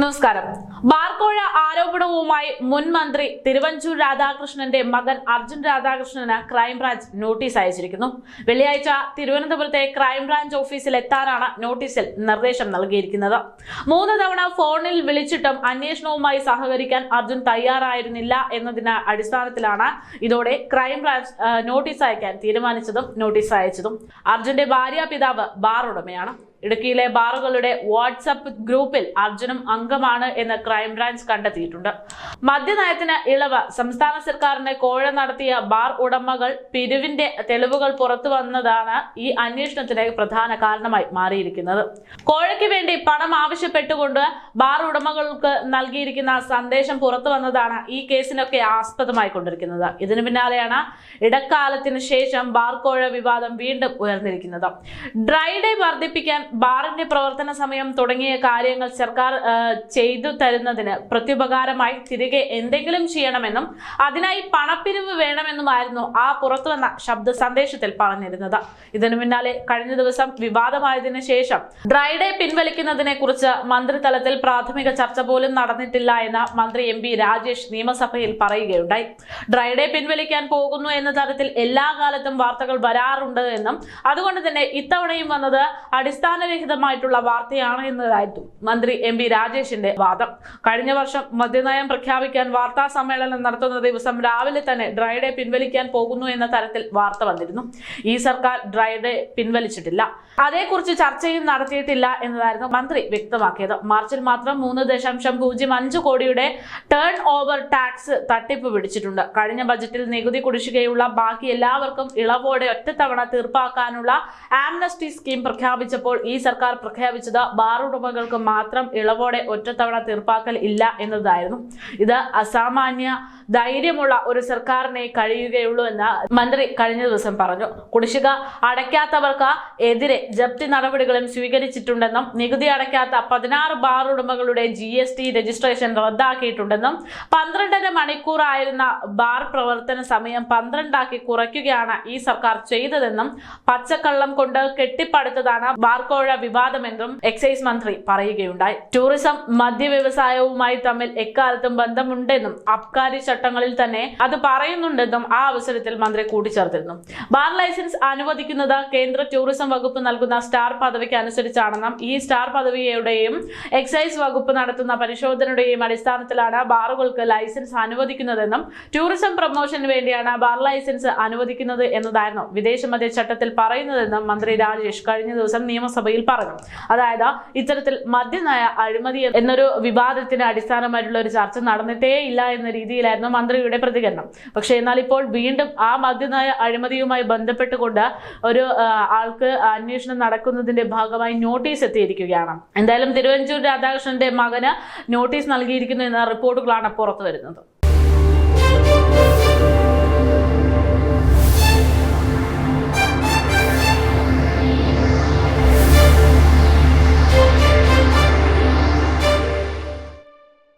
നമസ്കാരം. ബാർക്കോഴ ആരോപണവുമായി മുൻ മന്ത്രി തിരുവഞ്ചൂർ രാധാകൃഷ്ണന്റെ മകൻ അർജുൻ രാധാകൃഷ്ണന് ക്രൈംബ്രാഞ്ച് നോട്ടീസ് അയച്ചിരിക്കുന്നു. വെള്ളിയാഴ്ച തിരുവനന്തപുരത്തെ ക്രൈംബ്രാഞ്ച് ഓഫീസിൽ എത്താനാണ് നോട്ടീസിൽ നിർദ്ദേശം നൽകിയിരിക്കുന്നത്. മൂന്ന് തവണ ഫോണിൽ വിളിച്ചിട്ടും അന്വേഷണവുമായി സഹകരിക്കാൻ അർജുൻ തയ്യാറായിരുന്നില്ല എന്നതിന് അടിസ്ഥാനത്തിലാണ് ഇതോടെ ക്രൈംബ്രാഞ്ച് നോട്ടീസ് അയക്കാൻ തീരുമാനിച്ചതും നോട്ടീസ് അയച്ചതും. അർജുന്റെ ഭാര്യ പിതാവ് ബാർ ഉടമയാണ് ഇടുക്കിയിലെ ബാറുകളുടെ വാട്സപ്പ് ഗ്രൂപ്പിൽ അർജുനും അംഗമാണ് എന്ന് ക്രൈംബ്രാഞ്ച് കണ്ടെത്തിയിട്ടുണ്ട്. മദ്യനയത്തിന് ഇളവ്. സംസ്ഥാന സർക്കാരിന്റെ കോഴ നടത്തിയ ബാർ ഉടമകൾ പിരിവിന്റെ തെളിവുകൾ പുറത്തു വന്നതാണ് ഈ അന്വേഷണത്തിന് പ്രധാന കാരണമായി മാറിയിരിക്കുന്നത്. കോഴയ്ക്ക് വേണ്ടി പണം ആവശ്യപ്പെട്ടുകൊണ്ട് ബാർ ഉടമകൾക്ക് നൽകിയിരിക്കുന്ന സന്ദേശം പുറത്തു വന്നതാണ് ഈ കേസിനൊക്കെ ആസ്പദമായി കൊണ്ടിരിക്കുന്നത്. ഇതിനു പിന്നാലെയാണ് ഇടക്കാലത്തിന് ശേഷം ബാർ കോഴ വിവാദം വീണ്ടും ഉയർന്നിരിക്കുന്നത്. ഡ്രൈഡേ വർദ്ധിപ്പിക്കാൻ ബാറിന്റെ പ്രവർത്തന സമയം തുടങ്ങിയ കാര്യങ്ങൾ സർക്കാർ ചെയ്തു തരുന്നതിന് പ്രത്യുപകാരമായി തിരികെ എന്തെങ്കിലും ചെയ്യണമെന്നും അതിനായി പണപ്പിരിവ് വേണമെന്നുമായിരുന്നു ആ പുറത്തുവന്ന ശബ്ദ സന്ദേശത്തിൽ പറഞ്ഞിരുന്നത്. ഇതിനു പിന്നാലെ കഴിഞ്ഞ ദിവസം വിവാദമായതിനു ശേഷം ഡ്രൈഡേ പിൻവലിക്കുന്നതിനെ കുറിച്ച് മന്ത്രിതലത്തിൽ പ്രാഥമിക ചർച്ച പോലും നടന്നിട്ടില്ല എന്ന് മന്ത്രി എം രാജേഷ് നിയമസഭയിൽ പറയുകയുണ്ടായി. ഡ്രൈഡേ പിൻവലിക്കാൻ പോകുന്നു എന്ന തരത്തിൽ എല്ലാ കാലത്തും വാർത്തകൾ വരാറുണ്ട് എന്നും അതുകൊണ്ട് തന്നെ ഇത്തവണയും വന്നത് അടിസ്ഥാനരഹിതമായിട്ടുള്ള വാർത്തയാണ് എന്നതായിരുന്നു മന്ത്രി എം വി രാജേഷിന്റെ വാദം. കഴിഞ്ഞ വർഷം മദ്യനയം പ്രഖ്യാപിക്കാൻ വാർത്താ സമ്മേളനം നടത്തുന്ന ദിവസം രാവിലെ തന്നെ ഡ്രൈ ഡേ പിൻവലിക്കാൻ പോകുന്നു എന്ന തരത്തിൽ വാർത്ത വന്നിരുന്നു. ഈ സർക്കാർ ഡ്രൈ ഡേ പിൻവലിച്ചിട്ടില്ല. അതേക്കുറിച്ച് ചർച്ചയും നടത്തിയിട്ടില്ല എന്നതായിരുന്നു മന്ത്രി വ്യക്തമാക്കിയത്. മാർച്ചിൽ മാത്രം മൂന്ന് ദശാംശം പൂജ്യം അഞ്ച് കോടിയുടെ ടേൺ ഓവർ ടാക്സ് തട്ടിപ്പ് പിടിച്ചിട്ടുണ്ട്. കഴിഞ്ഞ ബജറ്റിൽ നികുതി കുടിശ്ശികയുള്ള ബാക്കി എല്ലാവർക്കും ഇളവോടെ ഒറ്റത്തവണ തീർപ്പാക്കാനുള്ള ആംനസ്റ്റി സ്കീം പ്രഖ്യാപിച്ചപ്പോൾ ഈ സർക്കാർ പ്രഖ്യാപിച്ചത് ബാർ ഉടമകൾക്ക് മാത്രം ഇളവോടെ ഒറ്റത്തവണ തീർപ്പാക്കൽ ഇല്ല എന്നതായിരുന്നു. ഇത് അസാമാന്യ ധൈര്യമുള്ള ഒരു സർക്കാരിനെ കഴിയുകയുള്ളൂ എന്ന് മന്ത്രി കഴിഞ്ഞ ദിവസം പറഞ്ഞു. കുടിശ്ശിക അടയ്ക്കാത്തവർക്ക് എതിരെ ജപ്തി നടപടികളും സ്വീകരിച്ചിട്ടുണ്ടെന്നും നികുതി അടയ്ക്കാത്ത പതിനാറ് ബാർ ഉടമകളുടെ ജി എസ് ടി രജിസ്ട്രേഷൻ റദ്ദാക്കിയിട്ടുണ്ടെന്നും പന്ത്രണ്ടര മണിക്കൂറായിരുന്ന ബാർ പ്രവർത്തന സമയം പന്ത്രണ്ടാക്കി കുറയ്ക്കുകയാണ് ഈ സർക്കാർ ചെയ്തതെന്നും പച്ചക്കള്ളം കൊണ്ട് കെട്ടിപ്പടുത്തതാണ് ബാർക്കോഴ വിവാദമെന്നും എക്സൈസ് മന്ത്രി പറയുകയുണ്ടായി. ടൂറിസം മദ്യ വ്യവസായവുമായി തമ്മിൽ എക്കാലത്തും ബന്ധമുണ്ടെന്നും അബ്കാരി ചട്ടങ്ങളിൽ തന്നെ അത് പറയുന്നുണ്ടെന്നും ആ അവസരത്തിൽ മന്ത്രി കൂട്ടിച്ചേർത്തിരുന്നു. ബാർ ലൈസൻസ് അനുവദിക്കുന്നത് കേന്ദ്ര ടൂറിസം വകുപ്പ് നൽകുന്ന സ്റ്റാർ പദവിക്ക് അനുസരിച്ചാണെന്നും ഈ സ്റ്റാർ പദവിയുടെയും എക്സൈസ് വകുപ്പ് നടത്തുന്ന പരിശോധനയുടെയും അടിസ്ഥാനത്തിലാണ് ബാറുകൾക്ക് ലൈസൻസ് അനുവദിക്കുന്നതെന്നും ടൂറിസം പ്രൊമോഷന് വേണ്ടിയാണ് ബാർ ലൈസൻസ് അനുവദിക്കുന്നത് എന്നതായിരുന്നു വിദേശ മദ്യ ചട്ടത്തിൽ പറയുന്നതെന്നും മന്ത്രി രാജേഷ് കഴിഞ്ഞ ദിവസം നിയമസഭയിൽ പറഞ്ഞു. അതായത് ഇത്തരത്തിൽ മദ്യനയ അഴിമതി എന്നൊരു വിവാദത്തിന് അടിസ്ഥാനമായിട്ടുള്ള ഒരു ചർച്ച നടന്നിട്ടേ ഇല്ല എന്ന രീതിയിലായിരുന്നു മന്ത്രിയുടെ പ്രതികരണം. പക്ഷേ എന്നാൽ ഇപ്പോൾ വീണ്ടും ആ മദ്യനയ അഴിമതിയുമായി ബന്ധപ്പെട്ടുകൊണ്ട് ഒരു ആൾക്ക് അന്വേഷണം നടക്കുന്നതിന്റെ ഭാഗമായി നോട്ടീസ് എത്തിയിരിക്കുകയാണ്. എന്തായാലും തിരുവഞ്ചൂർ രാധാകൃഷ്ണന്റെ മകന് നോട്ടീസ് നൽകിയിരിക്കുന്നു എന്ന റിപ്പോർട്ടുകളാണ് പുറത്തു വരുന്നത്